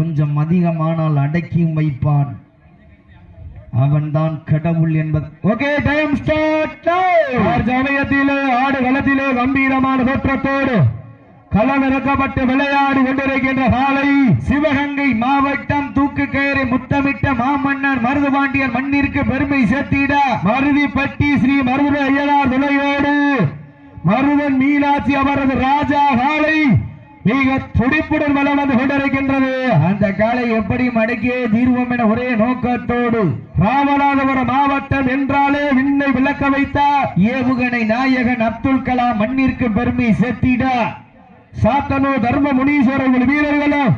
கொஞ்சம் அதிகமானால் அடக்கியும் வைப்பான். அவன்தான் கடவுள் என்பது ஓகே டைம் ஸ்டார்ட் சமயத்திலே ஆடு களத்திலே கம்பீரமான தோற்றத்தோடு களமிறக்கப்பட்டு விளையாடி கொண்டிருக்கின்ற காலை சிவகங்கை மாவட்டம் தூக்கு கயிறை முத்தமிட்ட மாமன்னர் மருதுபாண்டியன் மண்ணிற்கு பெருமை சேர்த்திட மருதிப்பட்டி ஸ்ரீ மருத ஐயனார் துணையோடு மருதன் மீனாட்சி அவரது ராஜா காலை மிக துடிப்புடன் வளம் வந்து கொண்டிருக்கின்றது. அந்த காலை எப்படி மடக்கியே தீர்வோம் என ஒரே நோக்கத்தோடு ராமநாதபுரம் மாவட்டம் என்றாலே விண்ணை விளக்க வைத்தார். ஏவுகணை நாயகன் அப்துல் கலாம் மண்ணிற்கு பெருமை சேர்த்திட. சாத்தனோ தர்ம முனீஸ்வரர்கள் வீரர்களும்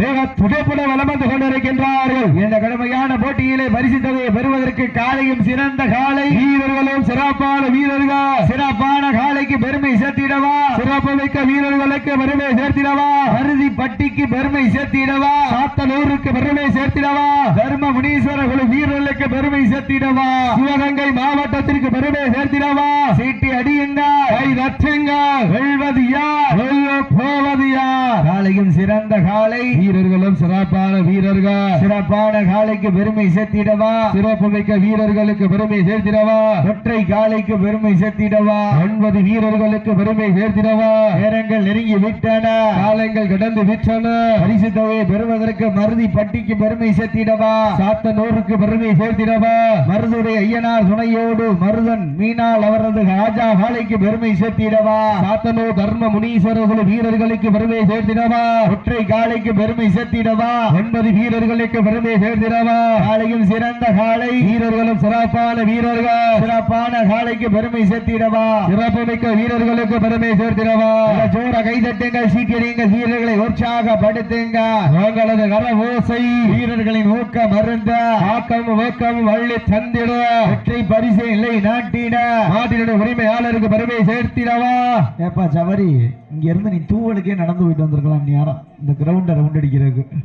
மிக துடிப்புடன் வலம் வந்து கொண்டிருக்கின்றார்கள். இந்த கடுமையான போட்டியிலே பரிசு தொகையை பெறுவதற்கு காலையும் சிறந்த காலை. வீரர்களும் சிறப்பான வீரர்கள். சிறப்பான காலைக்கு பெருமை சேர்த்திடவா? சிறப்பு மிக்க வீரர்களுக்கு பெருமை சேர்த்திடவா? அறுதி பட்டிக்கு பெருமை சேர்த்திடவா? சாத்தனூருக்கு பெருமை சேர்த்திடவா? தர்ம முனீஸ்வர குழு வீரர்களுக்கு பெருமை சேர்த்திடவா? சிவகங்கை மாவட்டத்திற்கு பெருமை சேர்த்திடவா? சீட்டி அடியுங்க கை தற்றுங்க வெல்வது யார்? வெல்ல போவது யார்? காலையும் சிறந்த காலை வீரர்களும் சிறப்பான வீரர்கள். சிறப்பான காலைக்கு பெருமை சேர்த்திடவா? சிறப்பு மிக்க வீரர்களுக்கு பெருமை சேர்த்திடவா? ஒற்றை காலைக்கு பெருமை சேர்த்திடவா? ஒன்பது வீரர்களுக்கு பெருமை சேர்த்திடவா? நேரங்கள் நெருங்கி விட்டன. காலங்கள் கடந்து விற்றன பரிசு தொகையை பெறுவதற்கு மருதி பட்டிக்கு பெருமை சேர்த்திடவா? சாத்தனூருக்கு பெருமை சேர்த்திடவா? மருதுடைய ஐயனார் துணையோடு மருதன் மீனால் அவரது ராஜா காலைக்கு பெருமை சேர்த்திடவா? சாத்தனூர் தர்ம முனீஸ்வரர்கள் வீரர்களுக்கு பெருமை சேர்த்திடவா? ஒற்றை காலைக்கு பெருமை சேர்த்திடவா? ஒன்பது வீரர்களுக்கு பெருமை சேர்த்திடவா காளையும் சிறந்த காலை வீரர்களும் சிறப்பான வீரர்கள். சிறப்பான காலைக்கு பெருமை சேர்த்திடவா? சிறப்பு மிக்க வீரர்களுக்கு பெருமை சேர்த்திடவா? ஜோர கைதட்டுங்கள் சீக்கிரங்கள் வீரர்களை உற்சாகப்படுத்துங்க. உங்களது கர ஓசை வீரர்களின் ஊக்கம் மருந்த ஆக்கம் ஊக்கம் வள்ளி தந்திட. ஒற்றை பரிசு இல்லை நாட்டின நாட்டினுடைய உரிமையாளருக்கு பெருமை சேர்த்திடவா? ஏப்பா சவரி இங்க இருந்து நீ தூவலுக்கே நடந்து போயிட்டு வந்திருக்கலாம். நீ யாரா இந்த கிரவுண்ட ரவுண்ட் அடிக்கிறதுக்கு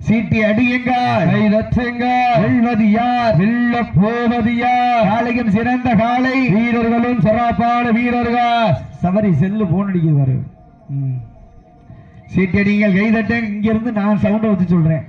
சீட்டி அடியுங்க கை தற்றுங்க வெல்வது யார்? வெல்ல போவது யார்? காலையும் சிறந்த காலை வீரர்களும் சிறப்பான வீரர்கள். சவரி செல்லு போன் ம். சீட்டி அடிங்கள் கைதட்டேன் இங்க இருந்து நான் சவுண்ட வச்சு சொல்றேன்.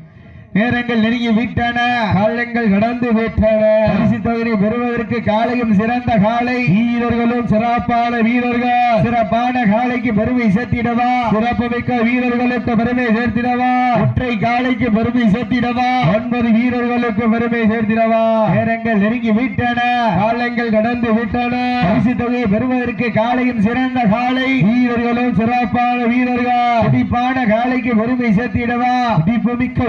நேரங்கள் நெருங்கி விட்டன. காலங்கள் கடந்து விட்டன. பரிசு தொகையை பெறுவதற்கு காலையும் சிறந்த காலை. வீரர்களும் சிறப்பான வீரர்கள். சிறப்பான காலைக்கு பெருமை சேர்த்திடவா? சிறப்பு மிக்க வீரர்களுக்கு பெருமை சேர்த்திடவா? ஒற்றை காலைக்கு பெருமை சேர்த்திடவா? ஒன்பது வீரர்களுக்கு பெருமை சேர்த்திடவா? நேரங்கள் நெருங்கி விட்டன. காலங்கள் கடந்து விட்டன. பரிசு தொகையை பெறுவதற்கு காலையும் சிறந்த காலை. வீரர்களும் சிறப்பான வீரர்கள். துடிப்பான காலைக்கு பெருமை சேர்த்திடவா? துடிப்பு மிக்க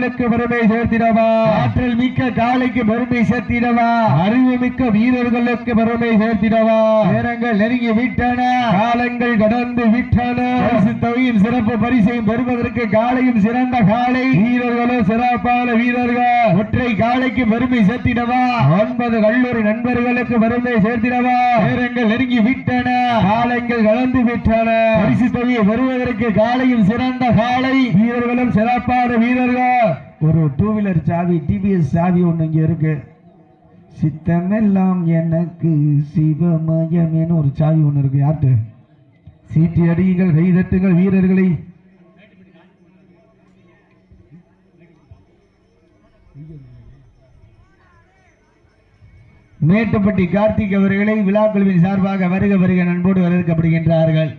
வீரர்களுக்கு பெருமை சேர்த்திடவா? ஆற்றல் மிக்க காலைக்கு பெருமை சேர்த்திடவா? அறிவு மிக்க வீரர்களுக்கு பெருமை சேர்த்திடவா? நேரங்கள் நெருங்கி விட்டன. காலங்கள் கடந்து விட்டன. தொகையும் சிறப்பு பரிசையும் பெறுவதற்கு காலையும் சிறந்த காலை. வீரர்களும் சிறப்பான வீரர்கள். ஒற்றை காலைக்கு பெருமை சேர்த்திடவா? ஒன்பது கல்லூரி நண்பர்களுக்கு பெருமை சேர்த்திடவா? நேரங்கள் நெருங்கி விட்டன. காலங்கள் கலந்து விட்டன. பரிசு தொகையை பெறுவதற்கு காலையும் சிறந்த காலை. வீரர்களும் சிறப்பான வீரர்கள். ஒரு டூ வீலர் சாவி டிவிஎஸ் சாவி ஒன்று இங்கே இருக்குது சித்தமெல்லாம் எனக்கு சிவமயமேனு ஒரு சாவி ஒன்று இருக்கு. யார்கிட்ட? சீட்டி அடியுங்கள் கைதட்டுங்கள் வீரர்களை. மேட்டுப்பட்டி கார்த்திக் அவர்களை விழாக்குழுவின் சார்பாக வருக வருக நண்போடு வரவேற்கப்படுகின்றார்கள்.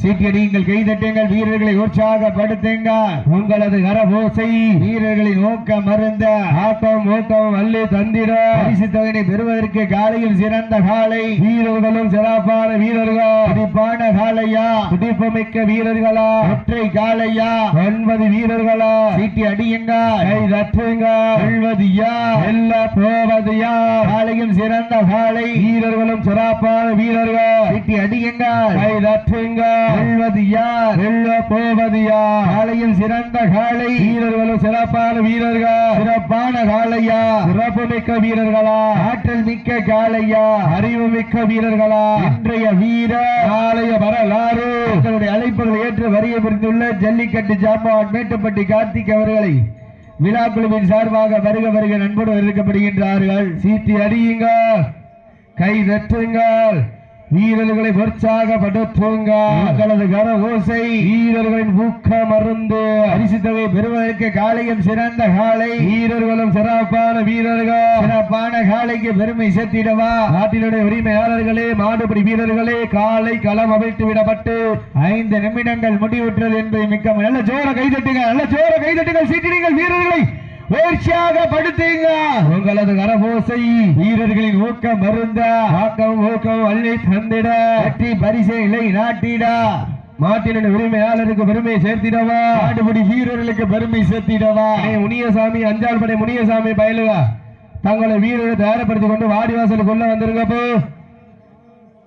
சீட்டியடியுங்கள் கைதட்டுங்கள் வீரர்களை உற்சாகப்படுத்துங்க உங்களது கரபோசை வீரர்களை நோக்க மருந்த ஆட்டம் ஓட்டம் அள்ளி தந்திட பரிசு தொகையை பெறுவதற்கு காலையில் சிறந்த காலை. வீரர்களும் சிறப்பான வீரர்கள். துடிப்பான காலையா? துடிப்பு மிக்க வீரர்களா? ஒற்றை காலையா? ஒன்பது வீரர்களா? சீட்டி அடியுங்க கை தட்டுங்க வெல்வது யார் வெல்ல போவது யா காலையும் சிறந்த காலை. வீரர்களும் சிறப்பான வீரர்கள். சீட்டி அடியுங்க கை தட்டுங்க வெல்வது யார்? வெல்ல போவது யார்? காலையும் சிறந்த காலை வீரர்களும் சிறப்பான வீரர்கள். சிறப்பான காலையா சிறப்பு மிக்க வீரர்களா? ஆற்றல் மிக்க காலையா அறிவு மிக்க வீரர்களா? இன்றைய வீரர் நாளைய வரலாறு. உங்களுடைய அழைப்புகளை ஏற்று வரிய புரிந்துள்ள ஜல்லிக்கட்டு ஜாம்பவான் மேட்டுப்பட்டி கார்த்திக் அவர்களை விழா குழுவின் சார்பாக வருக வருக நண்போடு வரவேற்கப்படுகின்றார்கள் சீட்டி அடியுங்க கை தட்டுங்கள் வீரர்களை உற்சாகப்படுத்துங்க உங்களது கர ஓசை வீரர்களின் ஊக்க மருந்து. பரிசு தொகை பெறுவதற்கு காலையும் சிறந்த காலை. வீரர்களும் சிறப்பான வீரர்கள். சிறப்பான காலைக்கு பெருமை சேர்த்திடவா? நாட்டினுடைய உரிமையாளர்களே மாடுபிடி வீரர்களே காலை களம் அவிழ்த்து விடப்பட்டு ஐந்து நிமிடங்கள் முடிவுற்றது என்பதை மிக்க நல்ல ஜோர கைதட்டுங்க நல்ல ஜோர கைதட்டுங்கள் சீட்டிடுங்கள் வீரர்களை. உற்சாகப்படுத்துங்க உங்களது கரபோசை வீரர்களின் ஊக்கம் மருந்த ஆக்கம் ஊக்கம் அள்ளி தந்திட வெற்றி பரிசைகளை நாட்டிடா. மாட்டின உரிமையாளருக்கு பெருமை சேர்த்திடவா? நாடுபடி வீரர்களுக்கு பெருமை சேர்த்திடவா? முனியசாமி அஞ்சால் படை முனியசாமி பயலுவா தங்களை வீரரை தயாரப்படுத்திக் கொண்டு வாடிவாசலுக்குள்ள வந்திருக்கப்போ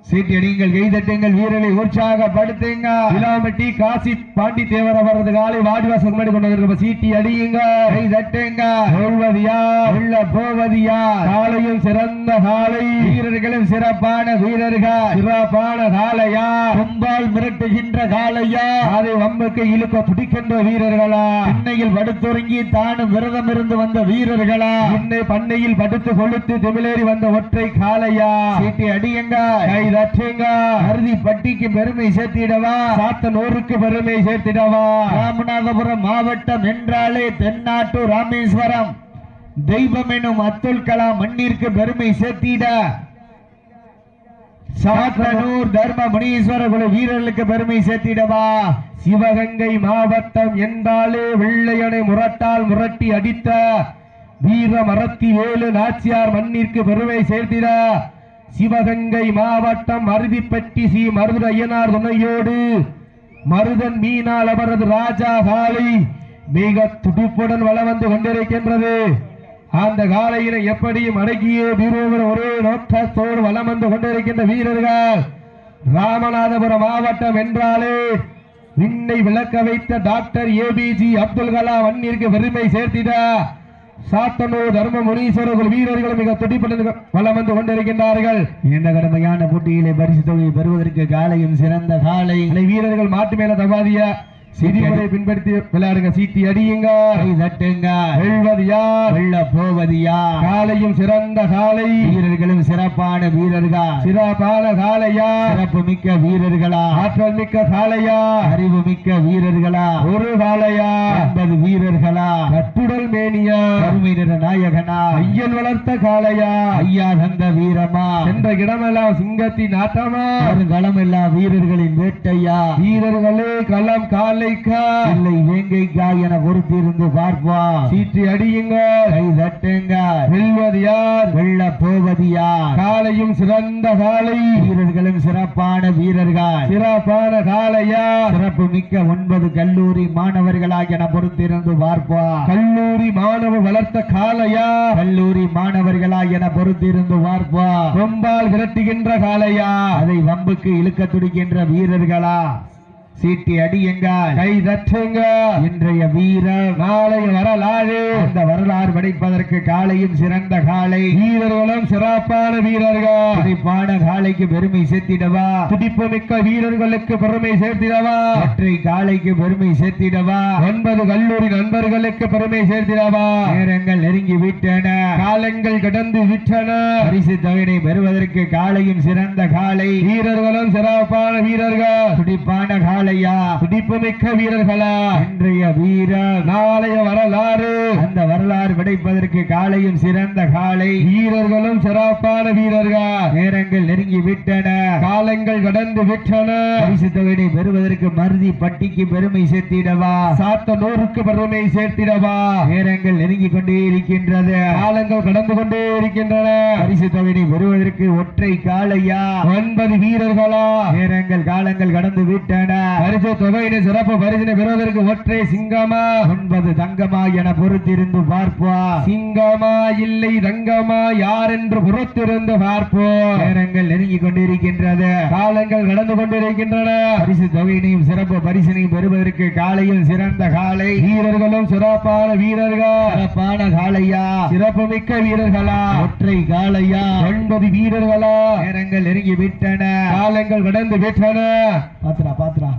சீட்டடிங்கள் கைதட்டுங்கள் வீரர்களை உற்சாகப்படுத்துங்க. இலாமட்டி காசி பாண்டி தேவர் அவரது காலை வாடிவாசல் முன்னாடி கொண்டு சீட்டி அடியுங்க கைதட்டுங்க சொல்வது யார் உள்ள போவது யார் காலையும் சிறந்த காலை. வீரர்களும் சிறப்பான வீரர்கள். சிறப்பான காலையா? கும்பால் மிரட்டுகின்ற காலையா? அதை வம்புக்கு இழுக்க துடிக்கின்ற வீரர்களா? சென்னையில் படுத்துறங்கி தானும் விரதம் இருந்து வந்த வீரர்களா? இன்னை பண்ணையில் படுத்து கொளுத்து திமிலேறி வந்த ஒற்றை காலையா? சீட்டி அடியுங்க கை அறுதி பட்டிக்கு பெருமை சேர்த்திடவா? சாத்தனூருக்கு பெருமை சேர்த்திடவா? ராமநாதபுரம் மாவட்டம் என்றாலே தென்னாட்டூர் ராமேஸ்வரம். தெய்வம் எனும் அப்துல் கலாம் மண்ணிற்கு பெருமை சேர்த்திட. சாத்தனூர் தர்ம முனீஸ்வர குல வீரர்களுக்கு பெருமை சேர்த்திடவா? சிவகங்கை மாவட்டம் என்றாலே வெள்ளையனை முரட்டால் முரட்டி அடித்த. வீர மரத்தி வேலு நாச்சியார் மண்ணிற்கு பெருமை சேர்த்திட. சிவகங்கை மாவட்டம் அருதிப்பட்டி சி மருது ஐயனார் துணையோடு மருதன் மீனால் அவரது ராஜா காலை மிக துடிப்புடன் வள வந்து கொண்டிருக்கின்றது. அந்த காலையினை எப்படியும் அடக்கியே வீரர்கள் ஒரே நோக்கத்தோடு வளம் வந்து கொண்டிருக்கின்ற வீரர்கள். ராமநாதபுரம் மாவட்டம் என்றாலே விண்ணை விளக்க வைத்த doctor A P J Abdul Kalam அண்ணிற்கு பெருமை சேர்த்திட்டார் சாத்தனூர் தர்ம முனீஸ்வரர்கள் வீரர்கள் மிக துடிப்பட்டு வலம் வந்து கொண்டிருக்கின்றார்கள். இந்த கடுமையான போட்டியிலே பரிசு தொகையை பெறுவதற்கு காலையும் சிறந்த காலை வீரர்கள் மாட்டு மேல தபாதிய விதிமுறை பின்பற்றி விளையாடுங்க. சீட்டி அடியுங்க தட்டுங்க. வெல்வது யார்? போவது யார்? காலையும் சிறந்த காலை. வீரர்களும் சிறப்பான வீரர்கள். சிறப்பான காலையா? சிறப்பு மிக்க வீரர்களா? ஆற்றல் மிக்க காலையா? அறிவு மிக்க வீரர்களா? ஒரு காலையா? ஒன்பது வீரர்களா? கட்டுடல் மேனியா? கருமை நிற நாயகனா? ஐயன் வளர்த்த காலையா? ஐயா தந்த வீரமா? சென்ற இடமெல்லாம் சிங்கத்தின் ஆட்டமா? களம் எல்லா வீரர்களின் வேட்டையா? வீரர்களே களம் இல்லை வேங்கைக்கா என பொறுத்திருந்து பார்ப்பா சீட்டி அடியுங்க கை தட்டுங்க வெல்வது யார்? வெள்ள போவது யார்? காலையும் சிறந்த காலை. வீரர்களும் சிறப்பான வீரர்கள். சிறப்பான காலையா சிறப்பு மிக்க ஒன்பது கல்லூரி மாணவர்களாக என பொறுத்திருந்து பார்ப்பா கல்லூரி மாணவ வளர்த்த காலையா கல்லூரி மாணவர்களாக என பொறுத்திருந்து பார்ப்பா கொம்பால் விரட்டுகின்ற காலையா அதை வம்புக்கு இழுக்க துடிக்கின்ற வீரர்களா? சீட்டி அடியுங்கள் கை தட்டுங்க. இன்றைய வீரர் நாளைய வரலாறு. அந்த வரலாறு படைப்பதற்கு காலையும் சிறந்த காலை. வீரர்களும் சிறப்பான வீரர்கள். துடிப்பான காலைக்கு பெருமை சேர்த்திடவா. துடிப்பு மிக்க வீரர்களுக்கு பெருமை சேர்த்திடவா. ஒற்றை காலைக்கு பெருமை சேர்த்திடவா. ஒன்பது கல்லூரி நண்பர்களுக்கு பெருமை சேர்த்திடவா. நேரங்கள் நெருங்கி விட்டன. காலங்கள் கடந்து விட்டன. பரிசு தொகையை பெறுவதற்கு காலையும் சிறந்த காலை. வீரர்களும் சிறப்பான வீரர்கள். துடிப்பான காலையா துடிப்பு மிக்க வீரர்களா? இன்றைய வீரர் நாளைய வரலாறு. அந்த வரலாறு படைப்பதற்கு காலையும் சிறந்த காலை. வீரர்களும் சிறப்பான வீரர்கள். நேரங்கள் நெருங்கி விட்டன காலங்கள் கடந்து விட்டன. பரிசு தொகையை பெறுவதற்கு மருதி பட்டிக்கு பெருமை சேர்த்திடவா? சாத்தனூருக்கு பெருமை சேர்த்திடவா? நேரங்கள் நெருங்கி கொண்டே இருக்கின்றது. காலங்கள் கடந்து கொண்டே இருக்கின்றன. பரிசு தொகையை பெறுவதற்கு ஒற்றை காலையா? ஒன்பது வீரர்களா? நேரங்கள் காலங்கள் கடந்து விட்டன. பரிசு தொகையினை சிறப்பு பரிசினை பெறுவதற்கு ஒற்றை சிங்கமா? ஒன்பது தங்கமா என பொறுத்திருந்து பார்ப்பா சிங்கமா இல்லை தங்கமா? யார் என்று பொறுத்திருந்து பார்ப்போம். நேரங்கள் நெருங்கி கொண்டிருக்கின்றது. காலங்கள் நடந்து கொண்டிருக்கின்றன. பரிசு தொகையினையும் சிறப்பு பரிசினையும் பெறுவதற்கு காலையும் சிறந்த காலை. வீரர்களும் சிறப்பான வீரர்கள். சிறப்பான காலையா சிறப்பு மிக்க வீரர்களா? ஒற்றை காலையா ஒன்பது வீரர்களா? நேரங்கள் நெருங்கி விட்டன காலங்கள் கடந்து விட்டன. பாத்துரா பாத்துரா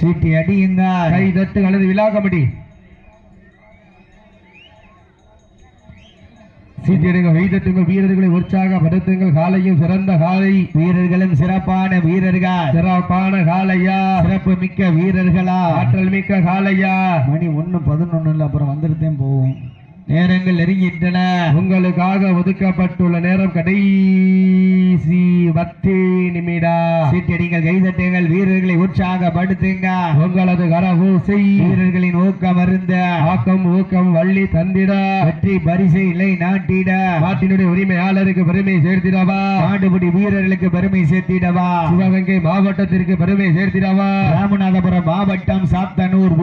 சீட்டி அடியுங்க கை தட்டு அல்லது விழா கமிட்டி சீட்டிடுங்கள் வைத்தட்டுங்கள் வீரர்களை உற்சாகப்படுத்துங்கள். காலையும் சிறந்த காலை. வீரர்களும் சிறப்பான வீரர்கள். சிறப்பான காலையா? சிறப்பு மிக்க வீரர்களா? ஆற்றல் மிக்க காலையா? மணி ஒண்ணு பதினொன்னுல அப்புறம் வந்துட்டுதான் போவோம். நேரங்கள் நெருங்கின்றன உங்களுக்காக ஒதுக்கப்பட்டுள்ள நேரம் கடைசி பத்து நிமிடா. சீட்டடிங்கள் கைதட்டுங்கள் வீரர்களை உற்சாகப்படுத்துங்க. உங்களது கரகூசை. வீரர்களின் ஊக்கம் அருந்த. ஆக்கம் ஊக்கம் வள்ளி தந்திட. வெற்றி பரிசை இல்லை நாட்டிட. நாட்டினுடைய உரிமையாளருக்கு பெருமை சேர்த்திடவா. நாடுபடி வீரர்களுக்கு பெருமை சேர்த்திடவா. சிவகங்கை மாவட்டத்திற்கு பெருமை சேர்த்திடவா. ராமநாதபுரம் மாவட்டம் சாத்தனூர்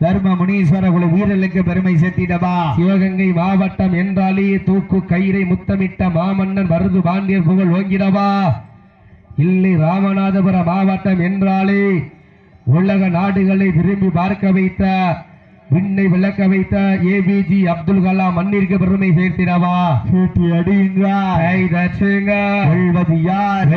தர்ம முனீஸ்வர குழு வீரர்களுக்கு பெருமை சேர்த்திடவா? சிவகங்கை மாவட்டம் என்றாலே தூக்கு கயிறை முத்தமிட்ட மாமன்னன் மருது பாண்டியர் புகழ் ஓங்கிடவா? இல்லை ராமநாதபுரம் மாவட்டம் என்றாலே உலக நாடுகளை விரும்பி பார்க்க வைத்த விண்ணை விளக்க வைத்த ஏபிஜி அப்துல் கலாம் மண்ணிற்கு பெருமை சேர்த்திடவா? சீட்டி அடியுங்க கை தட்டுங்க வெல்வது யார்?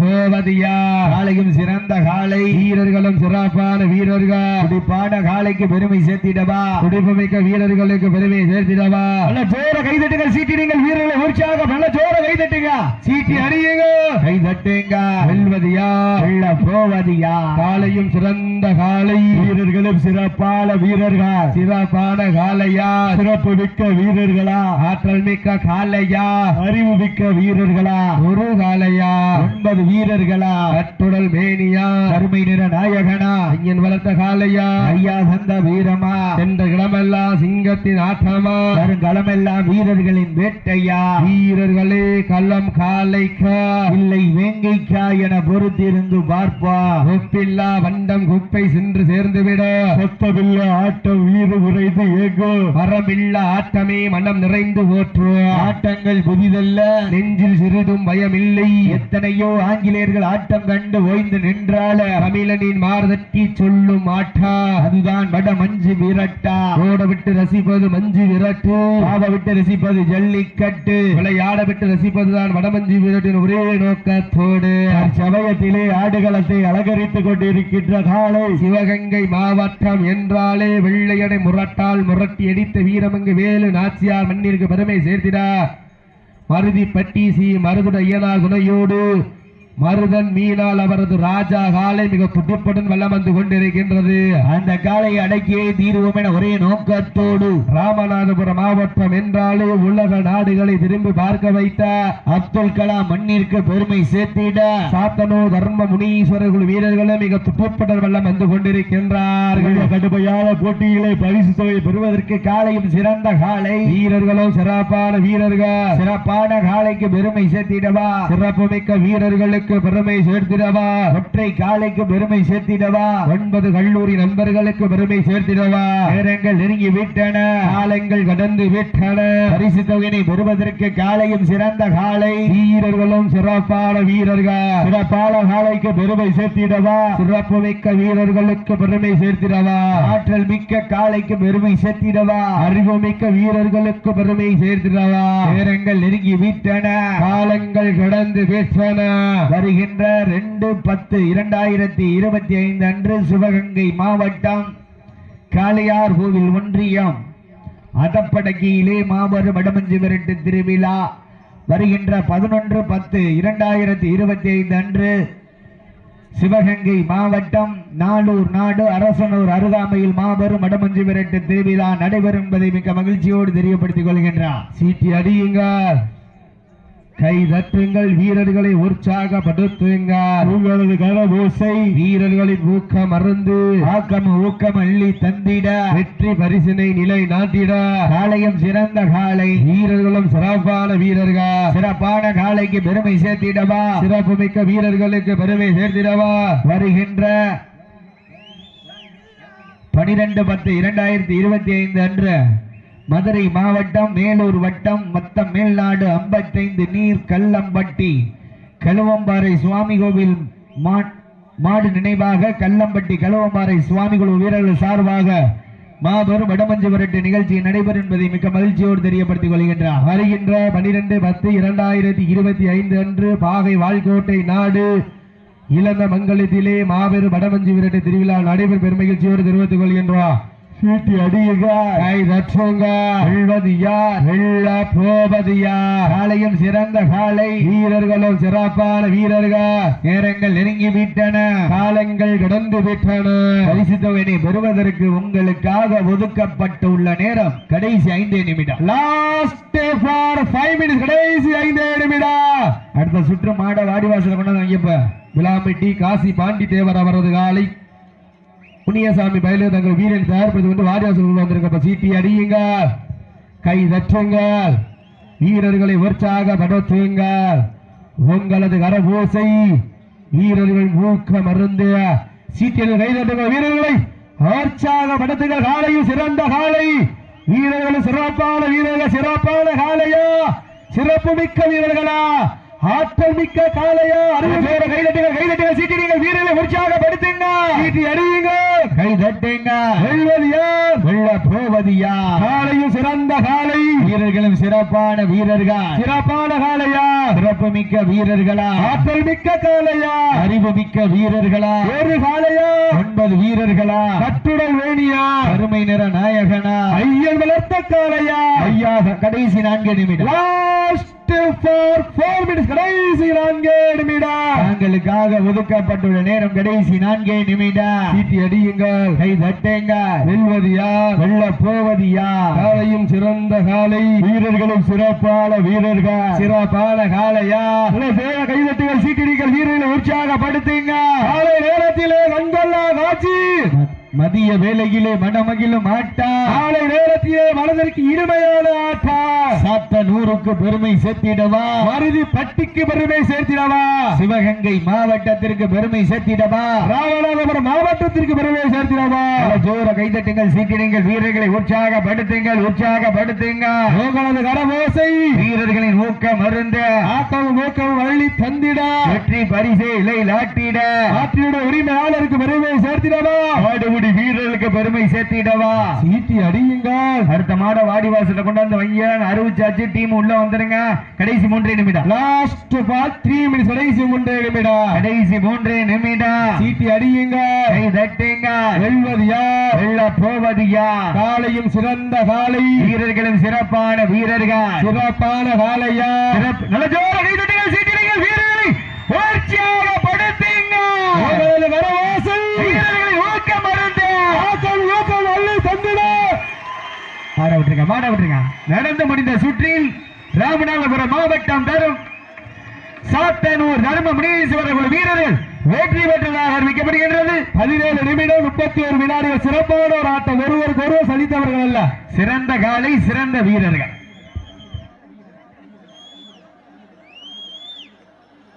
போவது யார்? காலையும் சிறந்த காலை. வீரர்களும் சிறப்பான வீரர்கள். துடிப்பான காலைக்கு பெருமை சேர்த்திடவா? துடிப்புமிக்க வீரர்களுக்கு பெருமை சேர்த்திடவா? நல்ல ஜோர கைதட்டுங்கள் சீட்டிடுங்கள் வீரர்களை உற்சாகம் நல்ல ஜோர கைதட்டுங்க சீட்டி அடியுங்க. கை தட்டுங்க. வெல்வது யார்? வெல்ல போவது யார்? காலையும் சிறந்த காலை. வீரர்களும் சிறப்பான வீரர்கள். சிறப்பான காலையா சிறப்பு மிக்க வீரர்களா? ஆற்றல் மிக்க காலையா அறிவு மிக்க வீரர்களா? ஒரு காலையா ஒன்பது வீரர்களா? கட்டுடல் மேனியா? கருமை நிற நாயகனா? ஐயன் வளர்த்த காலையா ஐயா சந்த வீரமா? சென்ற கிளமெல்லாம் சிங்கத்தின் ஆற்றமா? வருங்களமெல்லாம் வீரர்களின் வேட்டையா? வீரர்களே கள்ளம் காலைக்கா இல்லை வேங்கைக்கா என பொறுத்திருந்து பார்ப்பா. ஒப்பில்லா வண்டம் குப்பை சென்று சேர்ந்து விட ஆட்டம் வீறு உரைந்து ஏகோ மரமில்ல ஆட்டமே மனம் நிறைந்து ஓற்று. ஆட்டங்கள் புதிதல்ல. நெஞ்சில் சிறிதும் பயமில்லை. எத்தனையோ ஆங்கிலேயர்கள் ஆட்டம் கண்டு ஓய்ந்து நின்றால. தமிழனின் மார்தட்டி சொல்லும் ஆட்டா அதுதான் வட மஞ்சு விரட்டா. ஓட விட்டு ரசிப்பது மஞ்சு விரட்டு. பாவ விட்டு ரசிப்பது ஜல்லிக்கட்டு. விளையாட விட்டு ரசிப்பதுதான் வடமஞ்சு விரட்டின் ஒரே நோக்கத்தோடு. சமயத்திலே ஆடுகளத்தை அலங்கரித்துக் கொண்டிருக்கின்ற காலை. சிவகங்கை மாவட்டம் என்றாலே பிள்ளையனை முரட்டால் முரட்டி அடித்த வீரமங்கு வேலு நாச்சியார் மண்ணிற்கு பெருமை சேர்த்திடா. மருதி பட்டி சி மருதுட இயனா குணையோடு மருதன் மீனால் அவரது ராஜா காலை மிக துடுப்புடன் வல்லம் வந்து கொண்டிருக்கின்றது. அந்த காலை அடக்கியே தீர்வோம் என ஒரே நோக்கத்தோடு ராமநாதபுரம் மாவட்டம் என்றாலே உலக நாடுகளை திரும்பி பார்க்க வைத்த அப்துல் கலாம் மண்ணிற்கு பெருமை சேர்த்திட சாத்தனோ தர்ம முனீஸ்வரர் குழு வீரர்களும் மிக துடுப்புடன் வல்லம் வந்து கொண்டிருக்கின்றார்கள். கடுமையான போட்டியிலே பரிசு தொகை பெறுவதற்கு காலையும் சிறந்த காலை வீரர்களும் சிறப்பான வீரர்கள். சிறப்பான காலைக்கு பெருமை சேர்த்திடவா? சிறப்பு மிக்க வீரர்களுக்கு பெருமை சேர்த்திடவா? ஒற்றை காலைக்கு பெருமை சேர்த்திடவா? ஒன்பது கல்லூரி நண்பர்களுக்கு பெருமை சேர்த்திடவா? நேரங்கள் நெருங்கி விட்டன காலங்கள் கடந்து விட்டன. பரிசு தொகையினை பெறுவதற்கு காலையும் சிறந்த காலை வீரர்களும் சிறப்பான வீரர்கள். சிறப்பான காலைக்கு பெருமை சேர்த்திடவா? சிறப்பு மிக்க வீரர்களுக்கு பெருமை சேர்த்திடவா? ஆற்றல் மிக்க காலைக்கு பெருமை சேர்த்திடவா? அறிவு மிக்க வீரர்களுக்கு பெருமை சேர்த்திடவா? நேரங்கள் நெருங்கி விட்டன காலங்கள் கடந்து விட்டன. வருகின்ற ரெண்டு பத்து இரண்டாயிரத்தி இருபத்தி ஐந்து அன்று சிவகங்கை மாவட்டம் காளையார் கோவில் ஒன்றியம் அதப்படக்கியிலே மாபெரும் வடமஞ்சு விரட்டு திருவிழா வருகின்ற பதினொன்று பத்து இரண்டாயிரத்தி இருபத்தி ஐந்து அன்று சிவகங்கை மாவட்டம் நாடூர் நாடு அரசனூர் அருகாமையில் மாபெரும் வடமஞ்சு விரட்டு திருவிழா நடைபெறும் என்பதை மிக்க மகிழ்ச்சியோடு தெரியப்படுத்திக் கொள்கின்றார். சீட்டி அடியுங்கள். கை தட்டுங்கள் வீரர்களை உற்சாகப்படுத்துங்கள். உங்களது கரபூசை வீரர்களின் ஊக்கம் மறந்து ஆக்கம் ஊக்கம் அள்ளி தந்திட. வெற்றி பரிசினை நிலை நாட்டிட. காளையும் சிறந்த காளை. வீரர்களும் சிறப்பான வீரர்கள். சிறப்பான காளைக்கு பெருமை சேர்த்திடவா? சிறப்பு மிக்க வீரர்களுக்கு பெருமை சேர்த்திடவா? வருகின்ற பனிரெண்டு பத்து இரண்டாயிரத்தி இருபத்தி ஐந்து அன்று மதுரை மாவட்டம் மேலூர் வட்டம் மொத்தம் மேல்நாடு ஐம்பத்தைந்து நீர் கல்லம்பட்டி. கழுவம்பாறை சுவாமி கோவில் மாடு நினைவாக கல்லம்பட்டி கழுவம்பாறை சுவாமி கோவில் வீரர்கள் சார்பாக மாபெரும் வடமஞ்சு விரட்டு நிகழ்ச்சி நடைபெறும் என்பதை மிக்க மகிழ்ச்சியோடு தெரியப்படுத்திக் கொள்கின்றார். வருகின்ற பனிரெண்டு பத்து இரண்டாயிரத்தி இருபத்தி ஐந்து அன்று பாகை வாழ்கோட்டை நாடு இளந்த மங்கலத்திலே மாபெரும் வடமஞ்சு விரட்டு திருவிழா நடைபெறும் பெருமகிழ்ச்சியோடு தெரிவித்துக் கொள்கின்றோம். சீட்டி அடியுங்க கை தற்றுங்க வெல்வது யார்? வெல்ல போவது யார்? காலையும் சிறந்த காலை வீரர்களும் சிறப்பான வீரர்கள். நேரங்கள் நெருங்கி விட்டன காலங்கள் கடந்து விட்டன. பரிசு தொகையை பெறுவதற்கு உங்களுக்காக ஒதுக்கப்பட்டுள்ள நேரம் கடைசி ஐந்தே நிமிடம். லாஸ்ட் ஃபார் ஃபைவ் மினிட்ஸ் கடைசி ஐந்து நிமிடம். அடுத்த சுற்று மாட வாடிவாசல கொண்டாந்து ஐயப்ப விளாமிட்டி காசி பாண்டி தேவர் அவரது காலை. புண்ணியசாமி பயில தங்கள் வீரன் தயாரிப்பது வந்து வாரியாசல் வந்திருக்க சீட்டி அடியுங்க. கை தற்றுங்கள் வீரர்களை உற்சாக படுத்துங்க. உங்களது கரபூசை வீரர்கள் மூக்க மருந்து. சீட்டியில் கை தட்டுங்க. வீரர்களை உற்சாகப்படுத்துங்கள் காலையும் சிறந்த காலை. வீரர்கள் சிறப்பான வீரர்கள் சிறப்பான காலையா? சிறப்பு மிக்க வீரர்களா? ஆற்றல் மிக்க காலையா அருள் கைதட்டுங்கள் கைதட்டுங்கள் சீட்டி நீங்கள் வீரர்களை உற்சாகப்படுத்துங்க. சீட்டி அடியுங்க கை தட்டுங்க. வெல்வது யார் போவது யார் காலையும் சிறந்த காலை வீரர்களும் சிறப்பான வீரர்கள். சிறப்பான காலையா சிறப்பு மிக்க வீரர்களா? ஆற்றல் மிக்க காலையா அறிவு மிக்க வீரர்களா? ஒரு காலையா ஒன்பது வீரர்களா? கட்டுடல் வேணியா? அருமை நிற நாயகனா? ஐயன் வளர்த்த காலையா ஐயா கடைசி நான்கு நிமிடம். லாஸ்ட் கடைசி நான்கே நிமிடம். தாங்களுக்காக ஒதுக்கப்பட்டுள்ள நேரம் கடைசி நான்கே நிமிடம். சீட்டி அடியுங்கள். கை தட்டுங்க. வெல்வது யார் வெள்ள போவது யார் காலையும் சிறந்த காலை. வீரர்களும் சிறப்பான வீரர்கள். சிறப்பான காலையா? கைதட்டுகள் சீக்கிரிகள் வீரர்களை உற்சாகப்படுத்துங்க. காலை நேரத்திலே கண்கொள்ளா காட்சி. மதிய வேளையிலே மனமகிழும் ஆட்டா. காலை நேரத்திலே மனதிற்கு இனிமையான ஆட்டா. சாத்த நூறுக்கு பெருமை சேர்த்திடவா? மருதி பட்டிக்கு பெருமை சேர்த்திடவா? சிவகங்கை மாவட்டத்திற்கு பெருமை சேர்த்திடவா? ராமநாதபுரம் மாவட்டத்திற்கு பெருமை சேர்த்திடவா? ஜோர கைதட்டுங்கள் சீக்கிரங்கள் வீரர்களை உற்சாகப்படுத்துங்கள் உற்சாகப்படுத்துங்க உங்களது கரமோசை வீரர்களின் ஊக்கம் அருந்த. ஆக்கம் ஊக்கம் வள்ளி தந்திட. வெற்றி பரிசே இலை லாட்டிட. ஆற்றியோட உரிமையாளருக்கு பெருமை சேர்த்திடவா? ஆடுபுடி வீரர்களுக்கு பெருமை சேர்த்திடவா? சீட்டி அடியுங்கள். அடுத்த மாட வாடிவாசல கொண்டாந்து வைங்க அறிவிச்சாச்சு டீம் உள்ள வந்துருங்க. கடைசி மூன்றே நிமிடம். லாஸ்ட் பால் த்ரீ மினிட்ஸ் கடைசி மூன்றே நிமிடம். கடைசி மூன்றே நிமிடம். சீட்டி அடியுங்க கை தட்டுங்க. வெல்வது யார்? வெள்ள போவது யார்? காலையும் சிறந்த காலை. வீரர்களும் சிறப்பான வீரர்கள். சிறப்பான காலையா சிறப்பு நல்ல ஜோர கை தட்டுங்க சீக்கிரங்கள் வீரர்களை. மாட விட்டுருங்க மாட விட்டுருங்க. நடந்து முடிந்த சுற்றில் ராமநாதபுரம் மாவட்டம் தரும் சாத்தனூர் தர்ம முனீஸ்வரர் குழு வீரர்கள் வெற்றி பெற்றதாக அறிவிக்கப்படுகின்றது. பதினேழு நிமிடம் முப்பத்தி ஒரு வினாடிகள் சிறப்பான ஒரு ஆட்டம். ஒருவருக்கு ஒருவர் சலித்தவர்கள் அல்ல. சிறந்த காலை சிறந்த வீரர்கள்.